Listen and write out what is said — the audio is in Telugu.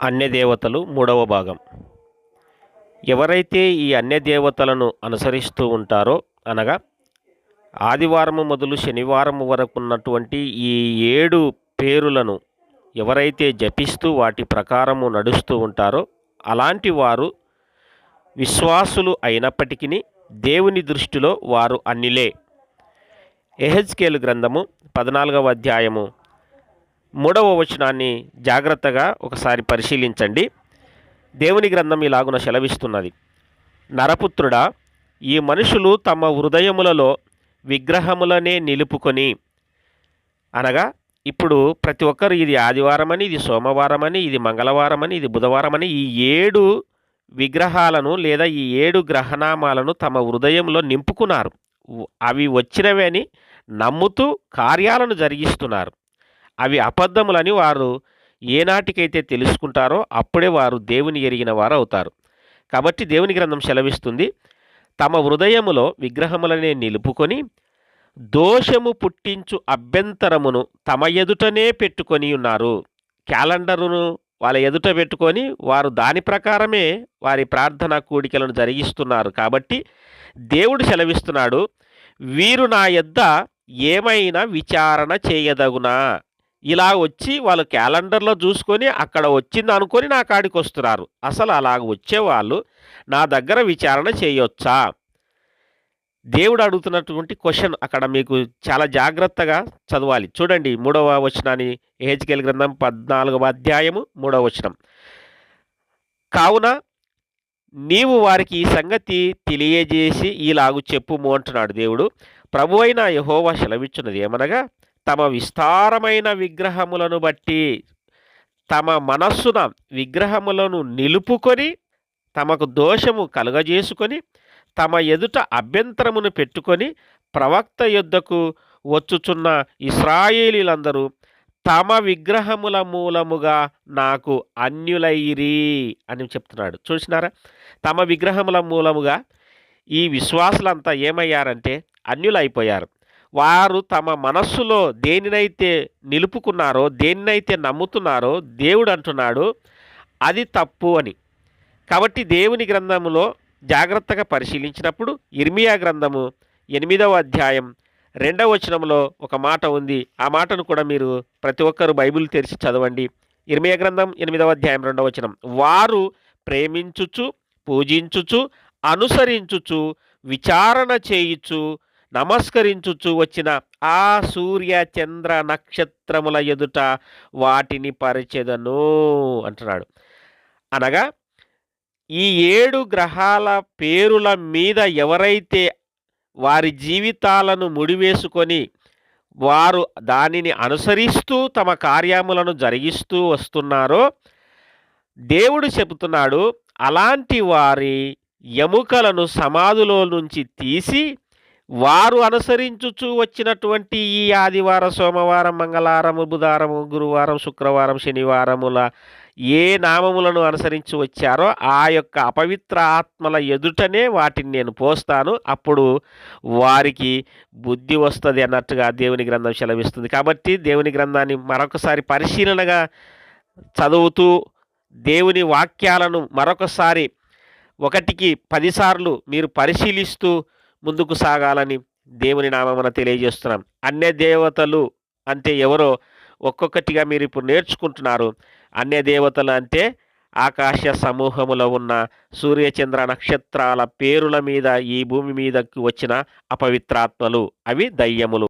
అన్యదేవతలు మూడవ భాగం. ఎవరైతే ఈ అన్యదేవతలను అనుసరిస్తూ ఉంటారో అనగా ఆదివారము మొదలు శనివారం వరకు ఉన్నటువంటి ఈ ఏడు పేరులను ఎవరైతే జపిస్తూ వాటి ప్రకారము నడుస్తూ ఉంటారో అలాంటి వారు విశ్వాసులు అయినప్పటికీ దేవుని దృష్టిలో వారు అన్నిలే. ఎహెచ్కేలు గ్రంథము పద్నాలుగవ అధ్యాయము మూడవ వచనాన్ని జాగ్రత్తగా ఒకసారి పరిశీలించండి. దేవుని గ్రంథం ఇలాగున సెలవిస్తున్నది. నరపుత్రుడా ఈ మనుషులు తమ హృదయములలో విగ్రహములనే నిలుపుకొని అనగా ఇప్పుడు ప్రతి ఒక్కరు ఇది ఆదివారం అని ఇది సోమవారం అని ఇది మంగళవారం అని ఇది బుధవారం అని ఈ ఏడు విగ్రహాలను లేదా ఈ ఏడు గ్రహనామాలను తమ హృదయంలో నింపుకున్నారు. అవి వచ్చినవే అని నమ్ముతూ కార్యాలను జరిగిస్తున్నారు. అవి అబద్ధములని వారు ఏనాటికైతే తెలుసుకుంటారో అప్పుడే వారు దేవుని ఎరిగిన వారు అవుతారు కాబట్టి దేవుని గ్రంథం సెలవిస్తుంది తమ హృదయములో విగ్రహములనే నిలుపుకొని దోషము పుట్టించు అభ్యంతరమును తమ ఎదుటనే పెట్టుకొని ఉన్నారు. క్యాలెండరును వాళ్ళ ఎదుట పెట్టుకొని వారు దాని ప్రకారమే వారి ప్రార్థన కూడికలను జరిగిస్తున్నారు. కాబట్టి దేవుడు సెలవిస్తున్నాడు వీరు నా యొద్ద ఏమైనా విచారణ చేయదగునా? ఇలా వచ్చి వాళ్ళు క్యాలెండర్లో చూసుకొని అక్కడ వచ్చింది అనుకొని నా కాడికి వస్తున్నారు. అసలు అలాగ వచ్చేవాళ్ళు నా దగ్గర విచారణ చేయొచ్చా? దేవుడు అడుగుతున్నటువంటి క్వశ్చన్ అక్కడ మీకు చాలా జాగ్రత్తగా చదవాలి. చూడండి మూడవ వచనాన్ని ఏహెచ్కేల్ గ్రంథం పద్నాలుగవ అధ్యాయము మూడవ వచనం. కావున నీవు వారికి ఈ సంగతి తెలియజేసి ఈలాగు చెప్పుము అంటున్నాడు దేవుడు. ప్రభు అయిన యహోవా సెలవిచ్చున్నది ఏమనగా తమ విస్తారమైన విగ్రహములను బట్టి తమ మనస్సున విగ్రహములను నిలుపుకొని తమకు దోషము కలుగజేసుకొని తమ ఎదుట అభ్యంతరమును పెట్టుకొని ప్రవక్త యుద్ధకు వచ్చుచున్న ఇస్రాయేలీలందరూ తమ విగ్రహముల మూలముగా నాకు అన్యులైరి అని చెప్తున్నాడు. చూసినారా? తమ విగ్రహముల మూలముగా ఈ విశ్వాసులంతా ఏమయ్యారంటే అన్యులైపోయారు. వారు తమ మనస్సులో దేనినైతే నిలుపుకున్నారో దేనినైతే నమ్ముతున్నారో దేవుడు అంటున్నాడు అది తప్పు అని. కాబట్టి దేవుని గ్రంథములో జాగ్రత్తగా పరిశీలించినప్పుడు ఇర్మియా గ్రంథము ఎనిమిదవ అధ్యాయం రెండవ వచనంలో ఒక మాట ఉంది. ఆ మాటను కూడా మీరు ప్రతి ఒక్కరు బైబిల్ తెరిచి చదవండి. ఇర్మియా గ్రంథం ఎనిమిదవ అధ్యాయం రెండవ వచనం. వారు ప్రేమించుచు పూజించుచు అనుసరించుచు విచారణ చేయుచు నమస్కరించుచు వచ్చిన ఆ సూర్య చంద్ర నక్షత్రముల ఎదుట వాటిని పరిచెదను అంటున్నాడు. అనగా ఈ ఏడు గ్రహాల పేరుల మీద ఎవరైతే వారి జీవితాలను ముడివేసుకొని వారు దానిని అనుసరిస్తూ తమ కార్యములను జరిగిస్తూ వస్తున్నారో దేవుడు చెబుతున్నాడు అలాంటి వారి ఎముకలను సమాధులో నుంచి తీసి వారు అనుసరించుచు వచ్చినటువంటి ఈ ఆదివారం సోమవారం మంగళవారం బుధవారం గురువారం శుక్రవారం శనివారముల ఏ నామములను అనుసరించి వచ్చారో ఆ యొక్క అపవిత్ర ఆత్మల ఎదుటనే వాటిని నేను పోస్తాను. అప్పుడు వారికి బుద్ధి వస్తుంది అన్నట్టుగా దేవుని గ్రంథం సెలవిస్తుంది. కాబట్టి దేవుని గ్రంథాన్ని మరొకసారి పరిశీలనగా చదువుతూ దేవుని వాక్యాలను మరొకసారి ఒకటికి పదిసార్లు మీరు పరిశీలిస్తూ ముందుకు సాగాలని దేవుని నామమున తెలియజేస్తున్నాం. అన్య దేవతలు అంటే ఎవరో ఒక్కొక్కటిగా మీరు ఇప్పుడు నేర్చుకుంటున్నారు. అన్య దేవతలు అంటే ఆకాశ సమూహములో ఉన్న సూర్యచంద్ర నక్షత్రాల పేరుల మీద ఈ భూమి మీదకి వచ్చిన అపవిత్రాత్మలు. అవి దయ్యములు.